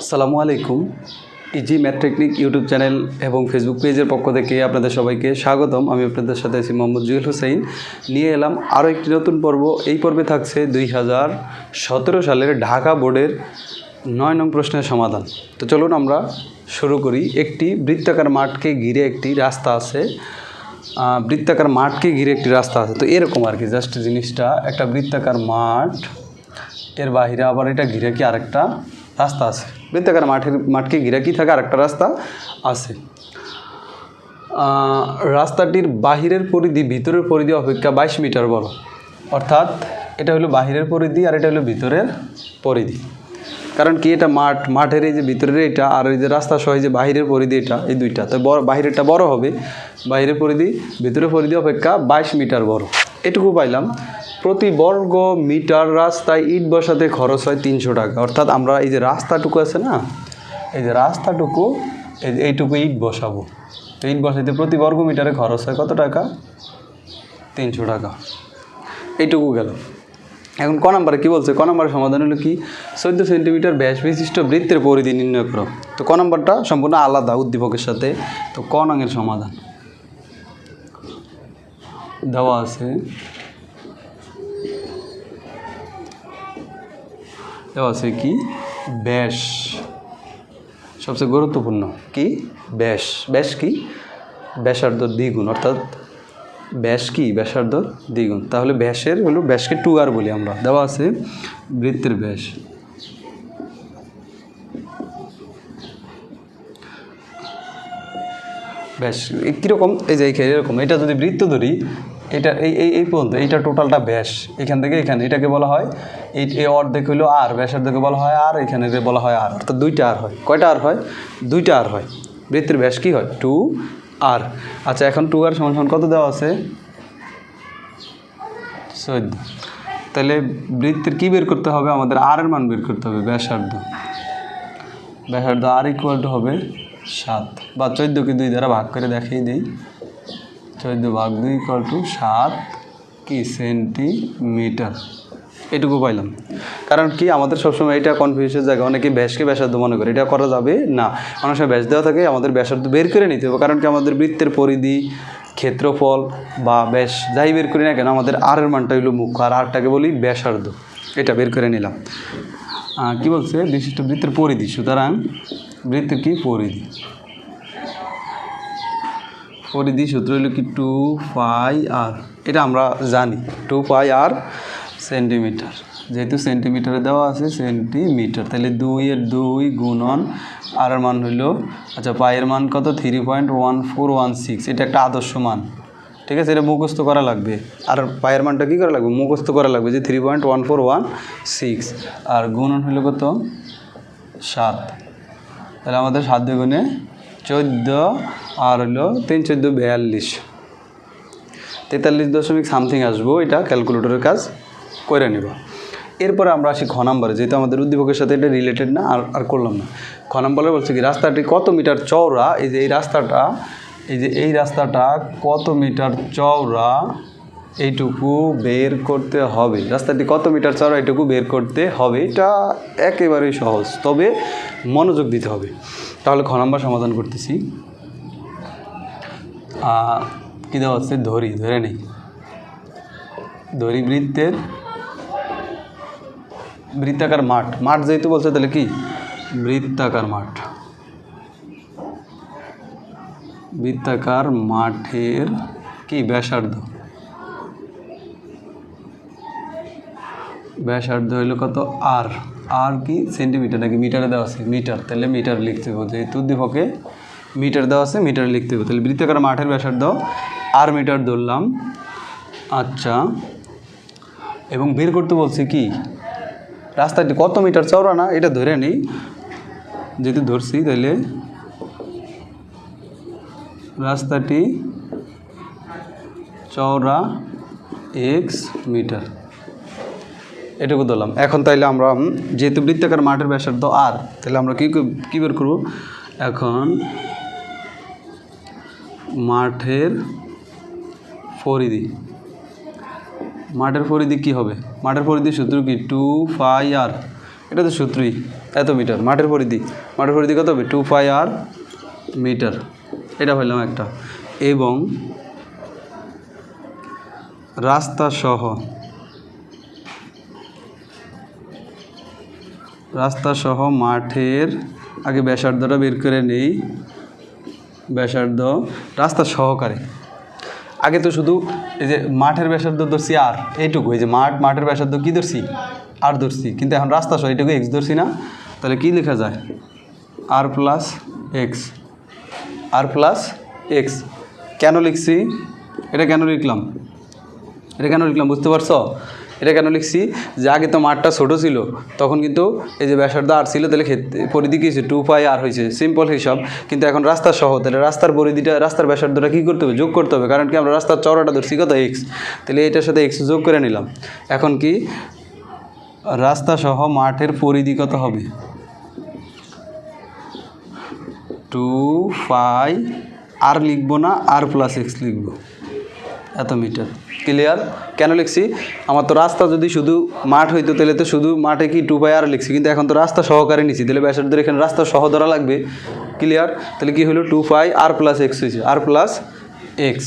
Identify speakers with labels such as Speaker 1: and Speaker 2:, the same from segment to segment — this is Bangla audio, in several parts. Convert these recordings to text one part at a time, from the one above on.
Speaker 1: আসসালামু আলাইকুম। ইজি ম্যাথ ইউটিউব চ্যানেল এবং ফেসবুক পেজের পক্ষ থেকে আপনাদের সবাইকে স্বাগতম। আমি আপনাদের সাথে আছি মোহাম্মদ জুয়েল হুসাইন। নিয়ে এলাম আরও একটি নতুন পর্ব। এই পর্বে থাকছে দুই হাজার সতেরো সালের ঢাকা বোর্ডের নয় নং প্রশ্নের সমাধান। তো চলুন আমরা শুরু করি। একটি বৃত্তাকার মাঠকে ঘিরে একটি রাস্তা আছে। বৃত্তাকার মাঠকে ঘিরে একটি রাস্তা আছে। তো এরকম আর কি, জাস্ট জিনিসটা। একটা বৃত্তাকার মাঠ, এর বাহিরে আবার এটা ঘিরে কি আরেকটা রাস্তা আছে। বৃত্তাকার মাঠের মাঠকে ঘিরে কি থাকে? আরেকটা রাস্তা আছে। রাস্তাটির বাহিরের পরিধি, ভিতরের পরিধি অপেক্ষা বাইশ মিটার বড়। অর্থাৎ এটা হলো বাহিরের পরিধি আর এটা হলো ভিতরের পরিধি। কারণ কি এটা মাঠ, মাঠের এই যে ভিতরের এটা আর এই যে রাস্তা সহ যে বাহিরের পরিধি এটা, এই দুইটা। তো বড়, বাহিরেরটা বড় হবে। বাহিরের পরিধি, ভিতরের পরিধি অপেক্ষা বাইশ মিটার বড়। এটুকু পাইলাম। প্রতি বর্গ মিটার রাস্তায় ইট বসাতে খরচ হয় তিনশো টাকা। অর্থাৎ আমরা এই যে রাস্তাটুকু আছে না, এই যে রাস্তাটুকু, এই এইটুকু ইট বসাবো। তো ইট বসাইতে প্রতি বর্গ মিটারে খরচ হয় কত টাকা? তিনশো টাকা। এইটুকু গেল। এখন ক নাম্বারে কী বলছে? ক নাম্বারের সমাধান হলো কি? চোদ্দ সেন্টিমিটার ব্যাস বিশিষ্ট বৃত্তের পরিধি নির্ণয় করো। তো ক নাম্বারটা সম্পূর্ণ আলাদা উদ্দীপকের সাথে। তো ক নঙের সমাধান। দেওয়া আছে। দেওয়া আছে কি? ব্যাস। সবচেয়ে গুরুত্বপূর্ণ কি? ব্যাস। ব্যাস কি? ব্যাসার্ধ দ্বিগুণ, অর্থাৎ ব্যাস কি? ব্যাসার্ধ দ্বিগুণ। তাহলে ব্যাসের হলো ব্যাসকে টু আর বলি আমরা। দেওয়া আছে বৃত্তের ব্যাস। ব্যাস কীরকম? এই যে এরকম, এটা যদি বৃত্ত ধরি এটা এই এই এই পর্যন্ত, এইটা টোটালটা ব্যাস। এখান থেকে এখানে, এটাকে বলা হয়, এই এই অর্ধেক হইল আর ব্যাসার্ধকে বলা হয় আর, এখানে বলা হয় আর, অর্থাৎ দুইটা আর হয়। কয়টা আর হয়? দুইটা আর হয়। বৃত্তির ব্যাস কী হয়? Two R. আচ্ছা এখন টু আর সমান সমান কত দেওয়া আছে? চোদ্দ। তাহলে বৃত্তির কী বের করতে হবে? আমাদের আর এর মান বের করতে হবে, ব্যাসার্ধ। ব্যাসার্ধ আর ইকুয়াল টু হবে সাত। বা চোদ্দোকে দুই দ্বারা ভাগ করে দেখিয়ে দিই। চোদ্দ ভাগ দুই ইকুয়াল টু সাত কি সেন্টিমিটার এটুকু পাইলাম। কারণ কি, আমাদের সবসময় এটা কনফিউজের জায়গা অনেকে ব্যাসকে ব্যাসার্ধ মনে করে। এটা করা যাবে? না। অনেক সময় ব্যাস দেওয়া থাকে, আমাদের ব্যাসার্ধ বের করে নিতে হবে। কারণ কি, আমাদের বৃত্তের পরিধি, ক্ষেত্রফল বা ব্যাস যাই বের করি না কেন, আমাদের আরের মানটা হইল মুখ্য। আর আরটাকে বলি ব্যাসার্ধ। এটা বের করে নিলাম। কি বলছে? বিশিষ্ট বৃত্তের পরিধি। সুতরাং বৃত্তের কি? পরিধি। পরিধি সূত্র হলো কি টু পাই আর এটা আমরা জানি টু পাই আর সেন্টিমিটার যেহেতু সেন্টিমিটারে দেওয়া আছে সেন্টিমিটার তাহলে দুইয়ের দুই গুণন আর মান হইল আচ্ছা পায়ের মান কত? Three point one four one six এটা একটা আদর্শ মান। ঠিক আছে? এটা মুখস্থ করা লাগবে। আর পায়ের মানটা কী করা লাগবে? মুখস্থ করা লাগবে যে three point one four one six আর গুণন হইল কত? সাত। তাহলে আমাদের সাত দুগুণে চোদ্দ, আর হলো তিন, চোদ্দ, বিয়াল্লিশ। তেতাল্লিশ দশমিক সামথিং আসব, এটা ক্যালকুলেটরের কাজ করে নেব। এরপরে আমরা আসি নাম্বারে, যেহেতু আমাদের উদ্দীপকের সাথে এটা রিলেটেড না, আর আর করলাম না। খ নাম্বারে বলছে কি, রাস্তাটি কত মিটার চওড়া? এই যে এই রাস্তাটা, এই যে এই রাস্তাটা কত মিটার চওড়া? এইটুকু বের করতে হবে। রাস্তাটি কত মিটার চওড়া, এইটুকু বের করতে হবে। এটা একেবারেই সহজ, তবে মনোযোগ দিতে হবে। তাহলে খ নাম্বার সমাধান করতেছি। কী দেওয়া হচ্ছে ধরি, ধরে নেই। ধরি বৃত্তের বৃত্তাকার মাঠ। মাঠ যেহেতু বলছে, তাহলে কি? বৃত্তাকার মাঠ। বৃত্তাকার মাঠের কি? ব্যাসার্ধ। ব্যাসার্ধ হইল কত? আর। আর কি সেন্টিমিটার নাকি মিটারে দেওয়া আছে? মিটার তাহলে মিটার লিখতে হবে যেহেতু উদ্দীপকে মিটার দেওয়া আছে মিটার লিখতে হবে তাহলে বৃত্তাকার মাঠের ব্যাসার্ধ আর মিটার ধরলাম। আচ্ছা এবং বের করতে বলছে কি? রাস্তাটি কত মিটার চওড়া না, এটা ধরে নিই। যেহেতু ধরছি, তাহলে রাস্তাটি চওড়া এক্স মিটার এটুকু ধরলাম। এখন তাইলে আমরা যেহেতু বৃত্তাকার মাঠের ব্যাসার্ধ আর তাহলে আমরা কী কী- বের করব? এখন মাঠের পরিধি। মাঠের পরিধি কী হবে? মাঠের পরিধি সূত্র কি? Two pi R. এটা তো সূত্রই। এত মিটার। মাঠের পরিধি। মাঠের পরিধি কত হবে? Two pi R metre. এটা হইলাম একটা। এবং রাস্তা সহ রাস্তা সহ মাঠের আগে ব্যাসার্ধটা বের করে নেই। ব্যাসার্ধ রাস্তা সহকারে। আগে তো শুধু এই যে মাঠের ব্যাসার্ধ ধরছি আর, এইটুকু। এই যে মাঠ, মাঠের ব্যাসার্ধ কী ধরছি? আর ধরছি। কিন্তু এখন রাস্তা সহ এইটুকু এক্স ধরছি না। তাহলে কী লেখা যায়? R plus x R plus x কেন লিখছি? এটা কেন লিখলাম? এটা কেন লিখলাম? বুঝতে পারছ? এটা কেন লিখছি? যে আগে তো মাঠটা ছোটো ছিল, তখন কিন্তু এই যে ব্যাসার্ধ আর ছিল, তাহলে পরিধি কী হয়েছে? টু পাই আর হয়েছে সিম্পল হিসাব। কিন্তু এখন রাস্তা সহ, তাহলে রাস্তার পরিধিটা, রাস্তার ব্যাসার্ধটা কী করতে হবে? যোগ করতে হবে, কারণ কি আমরা রাস্তার চড়াটা ধরছি, কত এক্স তাহলে এটার সাথে এক্স যোগ করে নিলাম। এখন কি? রাস্তা সহ মাঠের পরিধি কত হবে? টু ফাই আর লিখব না আর প্লাস এক্স লিখব। এত মিটার ক্লিয়ার কেন লিখছি? আমার তো রাস্তা যদি শুধু মাঠ হইতো, তাহলে তো শুধু মাঠে কি টু বাই আর লিখছি, কিন্তু এখন তো রাস্তা সহকারে নিছি, তাহলে ব্যাসার্ধের এখানে রাস্তা সহ ধরা লাগবে। ক্লিয়ার তাহলে কি হলো? Two pi R plus x হয়েছে আর প্লাস এক্স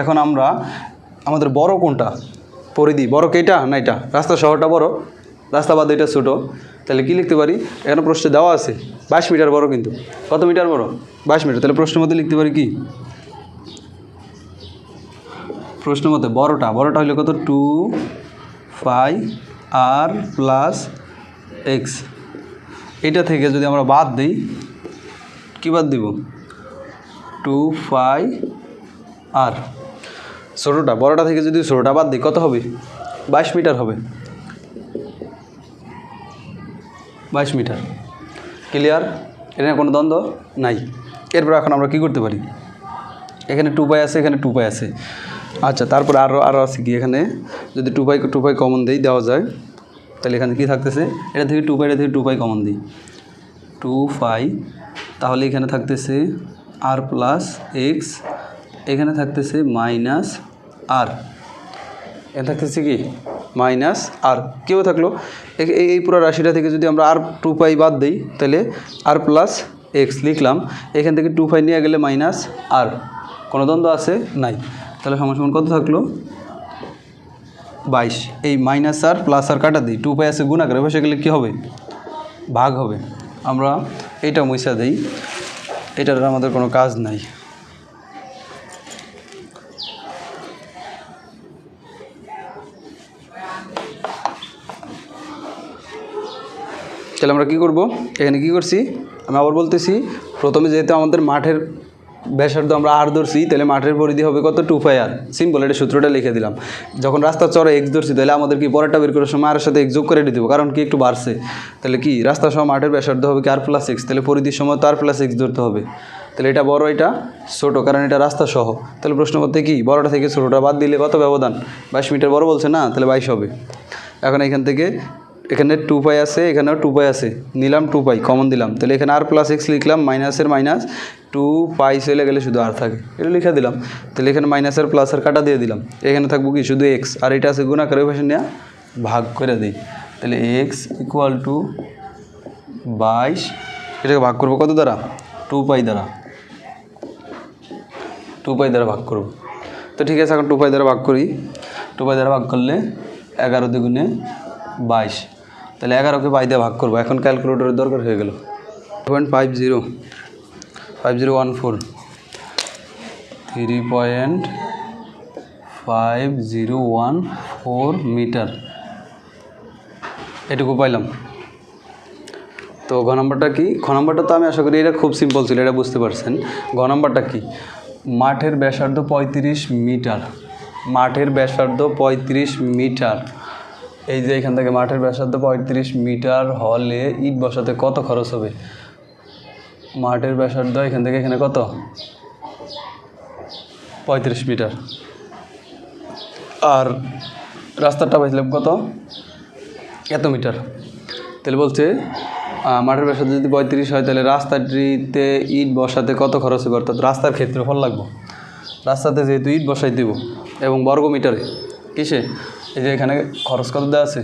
Speaker 1: এখন আমরা আমাদের বড় কোনটা? পরিধি বড় কেটা না এটা। রাস্তা শহরটা বড়, রাস্তা বাদ এটা ছোটো। তাহলে কি লিখতে পারি? এখানে প্রশ্নে দেওয়া আছে, বাইশ মিটার বড় কিন্তু। কত মিটার বড়? বাইশ মিটার। তাহলে প্রশ্নের মধ্যে লিখতে পারি কি? প্রশ্ন মতে বড়টা বড়টা হইলে কত? Two pi R plus x এটা থেকে যদি আমরা বাদ দিই, কী বাদ দিব? টু ফাই আর ছোটোটা, বড়টা থেকে যদি ছোটোটা বাদ দিই, কত হবে? বাইশ মিটার হবে। বাইশ মিটার। ক্লিয়ার? এটা কোনো দ্বন্দ্ব নাই। এরপর এখন আমরা কি করতে পারি? এখানে টু পাই আছে, এখানে টু পাই আছে। আচ্ছা তারপরে আরও আরও আছে কি এখানে? যদি two pi two pi common দিই, দেওয়া যায়। তাহলে এখানে কি থাকতেছে? এটা থেকে টু পাই এটা থেকে টু পাই কমন দিই। টু ফাই তাহলে এখানে থাকতেছে আর প্লাস এক্স এখানে থাকতেছে মাইনাস আর এখানে থাকতেছে কি? মাইনাস আর কেউ থাকল? এই পুরো রাশিটা থেকে যদি আমরা আর টু পাই বাদ দিই, তাহলে আর প্লাস এক্স লিখলাম। এখান থেকে টু পাই নিয়ে গেলে মাইনাস আর কোনো দ্বন্দ্ব আছে? নাই। তাহলে সমান কত থাকল? বাইশ। এই মাইনাস আর প্লাস আর কাটা দিই। টু পাই আছে গুণা করে বসে গেলে কী হবে? ভাগ হবে। আমরা এইটা মুইসা দিই। এটার আমাদের কোনো কাজ নাই। তাহলে আমরা কী করব? এখানে কি করছি? আমি আবার বলতেছি, প্রথমে যেহেতু আমাদের মাঠের ব্যাসার্ধ আমরা আর ধরছি, তাহলে মাঠের পরিধি হবে কত? টু ফাই আর। সিম্পল এটা সূত্রটা লিখে দিলাম। যখন রাস্তা চড়ে এক্স ধরছি, তাহলে আমাদের কি পরেরটা বের করার সময় আর সাথে এক্স যোগ করে দেবো? কারণ কি একটু বাড়ছে। তাহলে কি, রাস্তা সময় মাঠের ব্যাসার্ধ হবে কি আর প্লাস এক্স তাহলে পরিধির সময় তো আর প্লাস এক্স ধরতে হবে। তাহলে এটা বড়, এটা ছোটো, কারণ এটা রাস্তা সহ। তাহলে প্রশ্ন করতে কি, বড়টা থেকে ছোটোটা বাদ দিলে কত ব্যবধান? বাইশ মিটার বড় বলছে না, তাহলে বাইশ হবে। এখন এখান থেকে এখানে টু পাই আছে, এখানেও টু পাই আছে। নিলাম টু পাই কমন দিলাম। তাহলে এখানে আর প্লাস এক্স লিখলাম মাইনাসের মাইনাস টু পাই চলে গেলে শুধু আর থাকে। এটা লিখে দিলাম। তাহলে এখানে মাইনাসের প্লাসের কাটা দিয়ে দিলাম। এখানে থাকব কি? শুধু এক্স আর এটা আছে গুণা করে পাশে নেওয়া ভাগ করে দিই। তাহলে এক্স ইকুয়াল টু বাইশ, এটাকে ভাগ করব কত দ্বারা? টু পাই দ্বারা। টু পাই দ্বারা ভাগ করব। তো ঠিক আছে, এখন টু পাই দ্বারা ভাগ করি। টু পাই দ্বারা ভাগ করলে এগারো দ্বিগুণে বাইশ। তাহলে এগারোকে বাই দিয়ে ভাগ করব। এখন ক্যালকুলেটরের দরকার হয়ে গেল। Point five zero five zero one four three point five zero one four metre এটুকু পাইলাম। তো ঘ নম্বরটা কি? ঘ নম্বরটা তো আমি আশা করি এটা খুব সিম্পল ছিল, এটা বুঝতে পারছেন। ঘ নম্বরটা কি? মাঠের ব্যাসার্ধ পঁয়ত্রিশ মিটার মাঠের ব্যাসার্ধ পঁয়ত্রিশ মিটার এই যে এখান থেকে মাঠের ব্যাসার্ধ পঁয়ত্রিশ মিটার হলে ইট বসাতে কত খরচ হবে? মাঠের ব্যাসার্ধ এখান থেকে এখানে কত? পঁয়ত্রিশ মিটার। আর রাস্তাটা পাইছিলাম কত? এত মিটার। তাহলে বলছে মাঠের ব্যাসার্ধ যদি পঁয়ত্রিশ হয়, তাহলে রাস্তাটিতে ইট বসাতে কত খরচ হবে? অর্থাৎ রাস্তার ক্ষেত্রফল লাগবে। রাস্তাতে যেহেতু ইট বসাই দেব, এবং বর্গ মিটারে কিসে? এই যে এখানে খরচ কত দেওয়া আছে?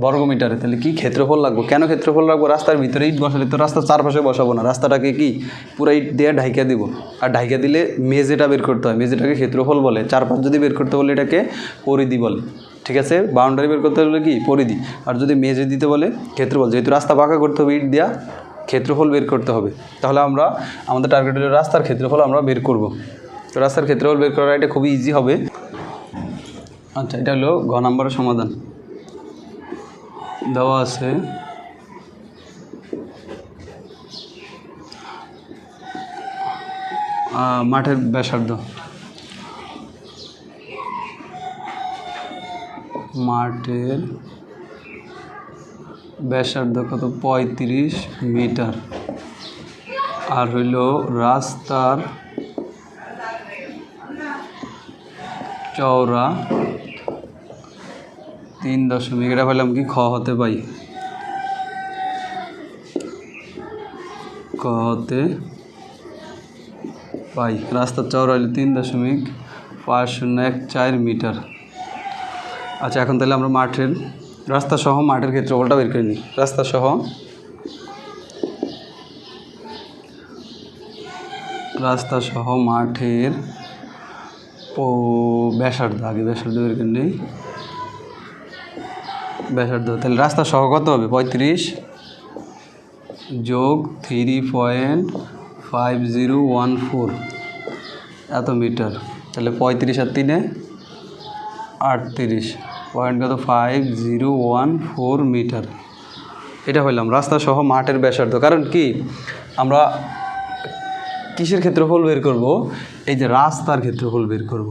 Speaker 1: বর্গমিটারে। তাহলে কি ক্ষেত্রফল লাগবে? কেন ক্ষেত্রফল রাখব রাস্তার ভিতরে ইট বসালে তো রাস্তার চারপাশে বসাবো না। রাস্তাটাকে কি? পুরো ইট দিয়ে ঢাইকা দিব। আর ঢাইকা দিলে মেজেটা বের করতে হয়। মেজেটাকে ক্ষেত্রফল বলে। চারপাশ যদি বের করতে বলে এটাকে পরিধি বলে। ঠিক আছে? বাউন্ডারি বের করতে হলে কি? পরিধি। আর যদি মেজে দিতে বলে, ক্ষেত্রফল। যেহেতু রাস্তা পাকা করতে হবে ইট দেওয়া ক্ষেত্রফল বের করতে হবে। তাহলে আমরা, আমাদের টার্গেট রাস্তার ক্ষেত্রফল আমরা বের করব। তো রাস্তার ক্ষেত্রফল বের করা এটা খুবই ইজি হবে। আচ্ছা এটা হলো ঘ নম্বরের সমাধান। দেওয়া আছে। মাঠের ব্যাসার্ধ। মাঠের ব্যাসার্ধ কত? পঁয়ত্রিশ মিটার। আর হইল রাস্তার চওড়া তিন দশমিক, এটা পেলাম কি খ হতে পাই? ক হতে পাই। রাস্তার চওড়া তিন দশমিক, পাঁচ শূন্য এক চার মিটার। আচ্ছা এখন তাহলে আমরা মাঠের, রাস্তা সহ মাঠের ক্ষেত্রফলটা বের করে নিই। রাস্তা সহ রাস্তা সহ মাঠের ও ব্যাসার্ধ, আগে ব্যাসার্ধ বের করে নিই। ব্যাসার্ধ। তাহলে রাস্তা সহ কত হবে? পঁয়ত্রিশ যোগ three point five zero one four এত মিটার। তাহলে পঁয়ত্রিশ আর তিনে আটত্রিশ। পয়েন্ট কত? Five zero one four metre. এটা হইলাম রাস্তা সহ মাঠের ব্যাসার্ধ। কারণ কি? আমরা কিসের ক্ষেত্রফল বের করব? এই যে রাস্তার ক্ষেত্রফল বের করব।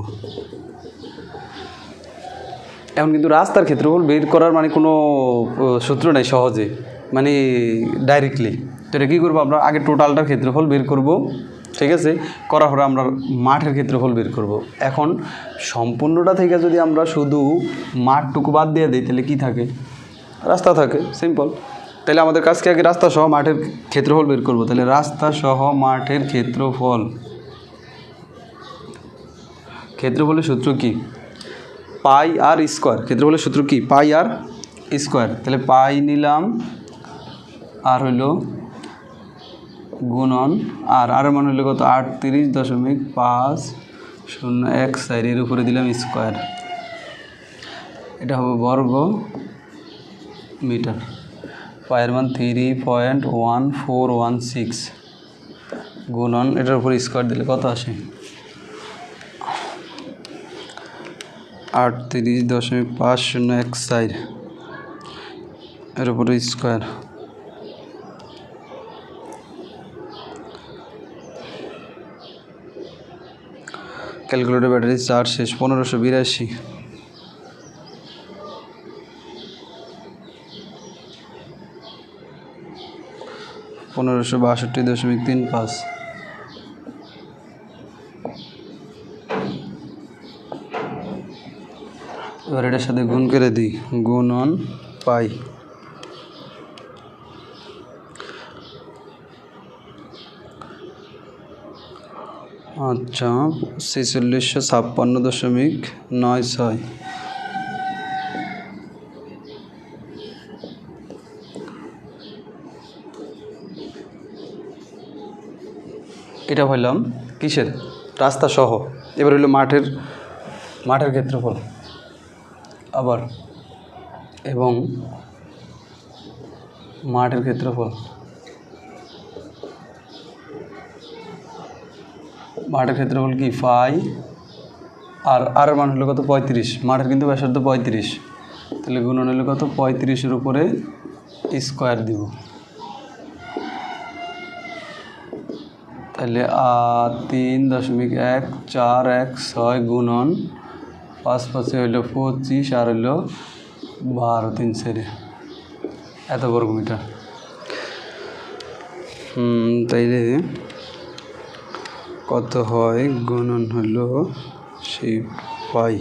Speaker 1: এখন কিন্তু রাস্তার ক্ষেত্রফল বের করার মানে কোনো সূত্র নাই সহজে। মানে ডাইরেক্টলি তো এটা কী করব আমরা? আগে টোটালটার ক্ষেত্রফল বের করব, ঠিক আছে? করার পরে আমরা মাঠের ক্ষেত্রফল বের করব। এখন সম্পূর্ণটা থেকে যদি আমরা শুধু মাঠটুকু বাদ দিয়ে দিই, তাহলে কী থাকে? রাস্তা থাকে সিম্পল তাহলে আমাদের কাছকে আগে রাস্তা সহ মাঠের ক্ষেত্রফল বের করব? তাহলে রাস্তা সহ মাঠের ক্ষেত্রফল। ক্ষেত্রফলের সূত্র কি? Pi R square. ক্ষেত্রফলের সূত্র কি? Pi R square. তাহলে পাই নিলাম, আর হইল গুণন আর। আর মান হইল কত? আটত্রিশ দশমিক পাঁচ শূন্য এক এর উপরে দিলাম স্কোয়ার। এটা হবে বর্গ মিটার। পায়ের মান three point one four one six গুণন এটার উপরে স্কোয়ার দিলে কত আসে? আটত্রিশ দশমিক পাঁচ শূন্য এক সাইড এর উপরে স্কোয়ার। ক্যালকুলেটর ব্যাটারি চার্জ শেষ, পনেরোশো বিরাশি। পনেরোশো বাষট্টি দশমিক তিন পাঁচ। এবার এটার সাথে গুণ করে দিই। গুণ অন পাই। আচ্ছা ছেচল্লিশশো ছাপ্পান্ন দশমিক নয় ছয়। এটা হইলাম কিসের? রাস্তা সহ। এবার হইল মাঠের মাঠের ক্ষেত্রফল। আবার এবং মাঠের ক্ষেত্রফল। মাঠের ক্ষেত্রফল কি? ফাই। আর আর মান হলো কত? পঁয়ত্রিশ। মাঠের কিন্তু ব্যাসার্ধ পঁয়ত্রিশ। তাহলে গুণন হলো কত? পঁয়ত্রিশের উপরে স্কোয়ার দিব। তাহলে তিন দশমিক এক চার এক ছয় গুণন পাঁচ পাঁচে হইল পঁচিশ আর হইল বারো তিন সেরে এত বর্গ মিটার তাইলে কত হয় গুণন হলো সেই পাই।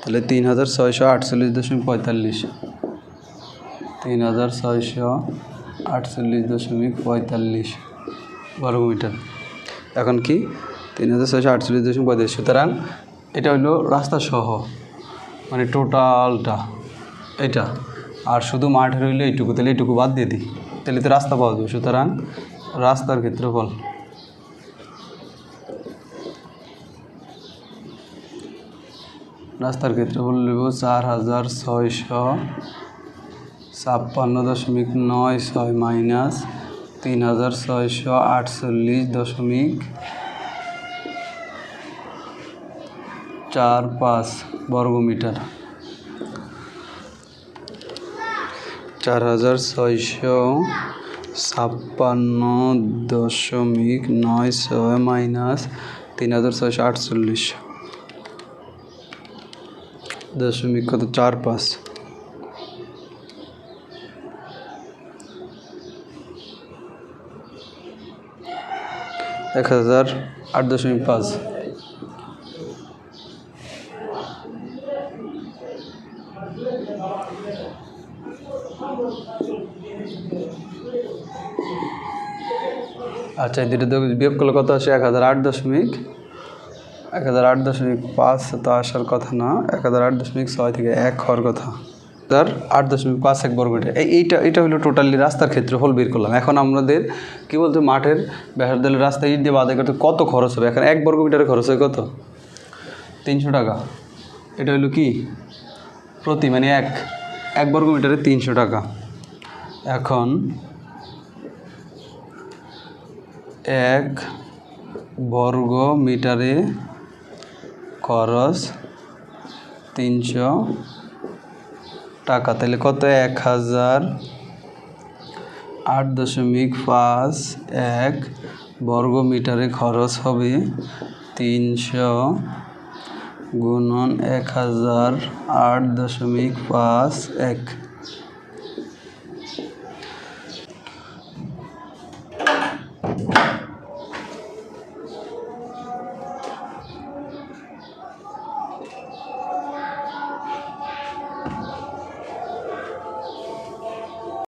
Speaker 1: তাহলে তিন হাজার ছয়শো আটচল্লিশ দশমিক পঁয়তাল্লিশ। তিন হাজার ছয়শো আটচল্লিশ দশমিক পঁয়তাল্লিশ। বর্গমিটার এখন কি? তিন হাজার ছয়শো আটচল্লিশ দশমিক পঁয়তাল্লিশ। সুতরাং এটা হলো রাস্তা সহ মানে টোটালটা এটা আর শুধু মাঠে রইলে এইটুকু, তাহলে এইটুকু বাদ দিয়ে দিই। তাহলে তো রাস্তা পাওয়া যাবে। সুতরাং রাস্তার ক্ষেত্রফল। রাস্তার ক্ষেত্রফল নেব চার হাজার ছয়শো ছাপ্পান্ন দশমিক নয় ছয় মাইনাস তিন হাজার ছয়শো আটচল্লিশ দশমিক চার পাঁচ বর্গমিটার। চার হাজার ছয়শো ছাপ্পান্ন দশমিক নয় ছয় মাইনাস তিন হাজার ছয়শো আটচল্লিশ। দশমিক কত? চার পাঁচ এক হাজার আট দশমিক পাঁচ। আচ্ছা দুটো বিয়োগ করলে কত আসে? এক হাজার আট দশমিক, এক হাজার আট দশমিক পাঁচ তো আসার কথা না, এক হাজার আট দশমিক ছয় থেকে এক হওয়ার কথা। তার আট দশমিক পাঁচ এক বর্গমিটার। এই, এইটা এটা হলো টোটালি রাস্তার ক্ষেত্রফল বের করলাম। এখন আমাদের কী বলতে, মাঠের ব্যাসার্ধের রাস্তা ইট দিয়ে বাদে করতে কত খরচ হবে? এখন এক বর্গ বর্গমিটারে খরচ হয় কত? তিনশো টাকা। এটা হলো কি? প্রতি মানে এক এক বর্গমিটারে তিনশো টাকা। এখন এক বর্গ মিটারে খরচ তিনশো টাকা। তাহলে কত? এক হাজার আট দশমিক পাঁচ এক বর্গ মিটারে খরচ হবে তিনশো গুণন এক হাজার আট দশমিক পাঁচ এক।